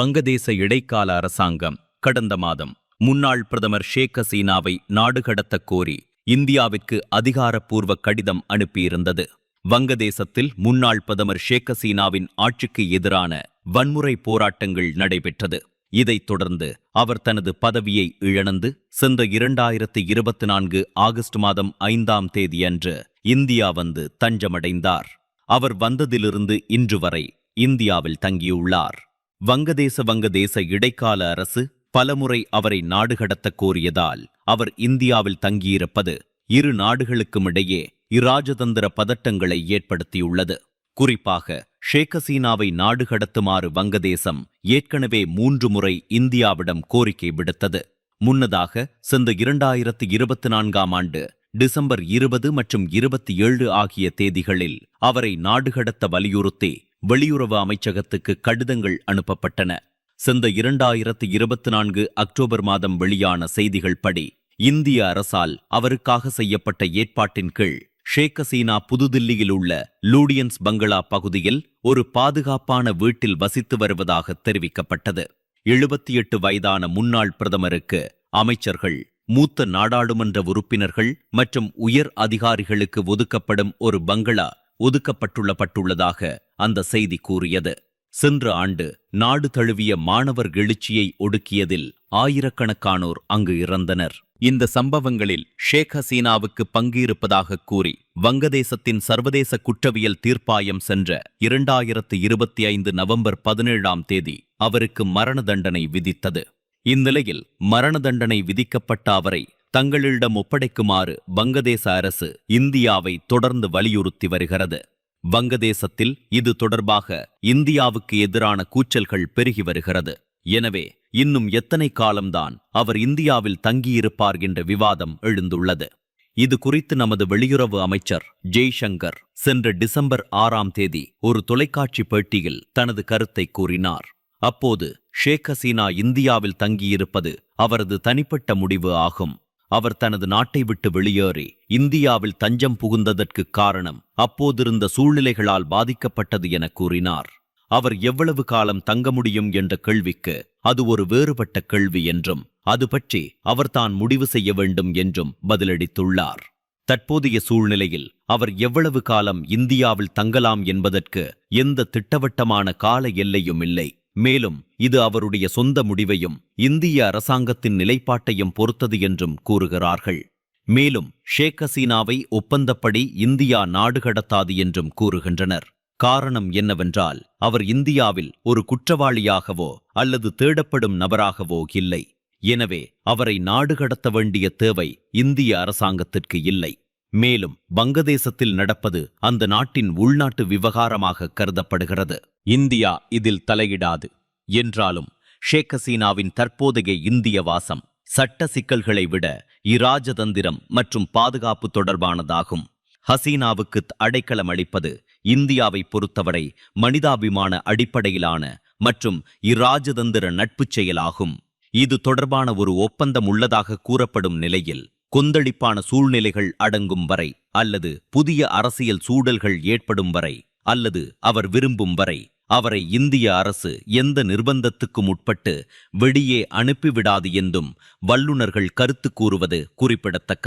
வங்கதேச இடைக்கால அரசாங்கம். கடந்த மாதம் முன்னாள் பிரதமர் ஷேக் ஹசீனாவை நாடுகடத்தக் கோரி இந்தியாவிற்கு அதிகாரப்பூர்வ கடிதம் அனுப்பியிருந்தது. வங்கதேசத்தில் முன்னாள் பிரதமர் ஷேக் ஹசீனாவின் ஆட்சிக்கு எதிரான வன்முறை போராட்டங்கள் நடைபெற்றது. இதைத் தொடர்ந்து அவர் தனது பதவியை இழந்து சென்ற இரண்டாயிரத்து இருபத்தி நான்கு ஆகஸ்ட் மாதம் ஐந்தாம் தேதியன்று இந்தியா வந்து தஞ்சமடைந்தார். அவர் வந்ததிலிருந்து இன்று வரை இந்தியாவில் தங்கியுள்ளார். வங்கதேச வங்கதேச இடைக்கால அரசு பலமுறை அவரை நாடுகடத்தக் கோரியதால் அவர் இந்தியாவில் தங்கியிருப்பது இரு நாடுகளுக்கும் இடையே இராஜதந்திர பதட்டங்களை ஏற்படுத்தியுள்ளது. குறிப்பாக ஷேக் ஹசீனாவை நாடு கடத்துமாறு வங்கதேசம் ஏற்கனவே மூன்று முறை இந்தியாவிடம் கோரிக்கை விடுத்தது. முன்னதாக சென்ற இரண்டாயிரத்து இருபத்தி நான்காம் ஆண்டு டிசம்பர் இருபது மற்றும் இருபத்தி ஏழு ஆகிய தேதிகளில் அவரை நாடுகடத்த வலியுறுத்தி வெளியுறவு அமைச்சகத்துக்கு கடிதங்கள் அனுப்பப்பட்டன. சென்ற இரண்டாயிரத்து இருபத்தி நான்கு அக்டோபர் மாதம் வெளியான செய்திகள் படி இந்திய அரசால் அவருக்காக செய்யப்பட்ட ஏற்பாட்டின் கீழ் ஷேக் ஹசீனா புதுதில்லியில் உள்ள லூடியன்ஸ் பங்களா பகுதியில் ஒரு பாதுகாப்பான வீட்டில் வசித்து வருவதாக தெரிவிக்கப்பட்டது. எழுபத்தி எட்டு வயதான முன்னாள் பிரதமருக்கு அமைச்சர்கள் மூத்த நாடாளுமன்ற உறுப்பினர்கள் மற்றும் உயர் அதிகாரிகளுக்கு ஒதுக்கப்படும் ஒரு பங்களா ஒதுக்கப்பட்டுள்ளப்பட்டுள்ளதாக அந்த செய்தி கூறியது. சென்ற ஆண்டு நாடு தழுவிய மாணவர் எழுச்சியை ஒடுக்கியதில் ஆயிரக்கணக்கானோர் அங்கு இறந்தனர். இந்த சம்பவங்களில் ஷேக் ஹசீனாவுக்கு பங்கு இருப்பதாக கூறி வங்கதேசத்தின் சர்வதேச குற்றவியல் தீர்ப்பாயம் சென்ற இரண்டாயிரத்து இருபத்தி ஐந்து நவம்பர் பதினேழாம் தேதி அவருக்கு மரண தண்டனை விதித்தது. இந்நிலையில் மரண தண்டனை விதிக்கப்பட்ட அவரை தங்களிடம் ஒப்படைக்குமாறு வங்கதேச அரசு இந்தியாவை தொடர்ந்து வலியுறுத்தி வருகிறது. வங்கதேசத்தில் இது தொடர்பாக இந்தியாவுக்கு எதிரான கூச்சல்கள் பெருகி வருகிறது. எனவே இன்னும் எத்தனை காலம்தான் அவர் இந்தியாவில் தங்கியிருப்பார் என்ற விவாதம் எழுந்துள்ளது. இது குறித்து நமது வெளியுறவு அமைச்சர் ஜெய்சங்கர் சென்ற டிசம்பர் ஆறாம் தேதி ஒரு தொலைக்காட்சி பேட்டியில் தனது கருத்தை கூறினார். அப்போது ஷேக் ஹசீனா இந்தியாவில் தங்கியிருப்பது அவரது தனிப்பட்ட முடிவு ஆகும். அவர் தனது நாட்டை விட்டு வெளியேறி இந்தியாவில் தஞ்சம் புகுந்ததற்கு காரணம் அப்போதிருந்த சூழ்நிலைகளால் பாதிக்கப்பட்டது என கூறினார். அவர் எவ்வளவு காலம் தங்க முடியும் என்ற கேள்விக்கு அது ஒரு வேறுபட்ட கேள்வி என்றும் அது பற்றி அவர் தான் முடிவு செய்ய வேண்டும் என்றும் பதிலளித்துள்ளார். தற்போதைய சூழ்நிலையில் அவர் எவ்வளவு காலம் இந்தியாவில் தங்கலாம் என்பதற்கு எந்த திட்டவட்டமான கால எல்லையும் இல்லை. மேலும் இது அவருடைய சொந்த முடிவையும் இந்திய அரசாங்கத்தின் நிலைப்பாட்டையும் பொறுத்தது என்றும் கூறுகிறார்கள். மேலும் ஷேக் ஹசீனாவை ஒப்பந்தப்படி இந்தியா நாடு கடத்தாது என்றும் கூறுகின்றனர். காரணம் என்னவென்றால் அவர் இந்தியாவில் ஒரு குற்றவாளியாகவோ அல்லது தேடப்படும் நபராகவோ இல்லை. எனவே அவரை நாடு கடத்த வேண்டிய தேவை இந்திய அரசாங்கத்திற்கு இல்லை. மேலும் வங்கதேசத்தில் நடப்பது அந்த நாட்டின் உள்நாட்டு விவகாரமாக கருதப்படுகிறது. இந்தியா இதில் தலையிடாது. என்றாலும் ஷேக் ஹசீனாவின் தற்போதைய இந்திய வாசம் சட்ட சிக்கல்களை விட இராஜதந்திரம் மற்றும் பாதுகாப்பு தொடர்பானதாகும். ஹசீனாவுக்கு அடைக்கலம் அளிப்பது இந்தியாவை பொறுத்தவரை மனிதாபிமான அடிப்படையிலான மற்றும் இராஜதந்திர நட்புச் செயலாகும். இது தொடர்பான ஒரு ஒப்பந்தம் உள்ளதாக கூறப்படும் நிலையில் கொந்தளிப்பான சூழ்நிலைகள் அடங்கும் வரை அல்லது புதிய அரசியல் சூழல்கள் ஏற்படும் வரை அல்லது அவர் விரும்பும் வரை அவரை இந்திய அரசு எந்த நிர்பந்தத்துக்கும் உட்பட்டு வெளியே அனுப்பிவிடாது என்றும் வல்லுநர்கள் கருத்து கூறுவது குறிப்பிடத்தக்கது.